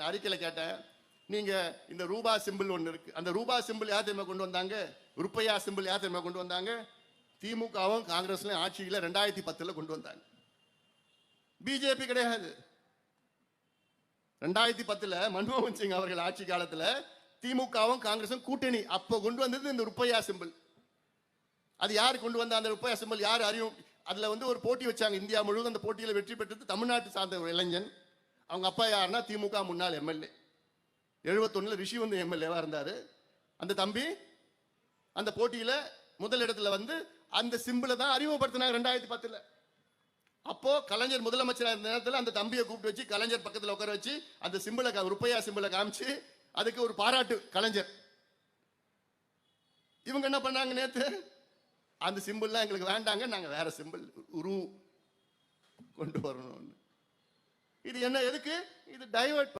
அறிக்கையில் கேட்டேன். நீங்க இந்த ரூபா சிம்பிள் ஒன்று இருக்கு. அந்த ரூபா சிம்பிள் யார் தெரியுமா கொண்டு வந்தாங்க? ருப்பையா சிம்பிள் யார் தெரியுமா கொண்டு வந்தாங்க? திமுகவும் காங்கிரஸ்லையும் ஆட்சியில ரெண்டாயிரத்தி பத்துல கொண்டு வந்தாங்க. பிஜேபி கிடையாது. ரெண்டாயிரத்தி பத்துல மன்மோகன் சிங் அவர்கள் ஆட்சி காலத்துல திமுகவும் காங்கிரஸும் கூட்டணி. அப்போ கொண்டு வந்தது இந்த ருப்பையா சிம்பிள் அது யார் கொண்டு வந்த அந்த ருப்பையா சிம்பிள் யார் அறியும்? அதுல வந்து ஒரு போட்டி வச்சாங்க. இந்தியா முழுவதும் அந்த போட்டியில் வெற்றி பெற்றது தமிழ்நாட்டு சார்ந்த ஒரு இளைஞன். அவங்க அப்பா யாருன்னா திமுக முன்னாள் எம்எல்ஏ. எழுபத்தொன்னுல ரிஷி வந்து எம்எல்ஏவாக இருந்தார். அந்த தம்பி அந்த போட்டியில் முதலிடத்தில் வந்து அந்த சிம்பிளை தான் அறிமுகப்படுத்தினாங்க ரெண்டாயிரத்தி பத்தில். அப்போது கலைஞர் முதலமைச்சராக இருந்த நேரத்தில் அந்த தம்பியை கூப்பிட்டு வச்சு கலைஞர் பக்கத்தில் உட்கார வச்சு அந்த சிம்பிளை கா- ருப்பையா சிம்பிளை காமிச்சு அதுக்கு ஒரு பாராட்டு கலைஞர். இவங்க என்ன பண்ணாங்க நேற்று அந்த சிம்பிள்லாம் எங்களுக்கு வேண்டாங்க நாங்கள் வேற சிம்பிள் உரு கொண்டு வரணும்னு. இது என்ன எதுக்கு? இது டைவர்ட்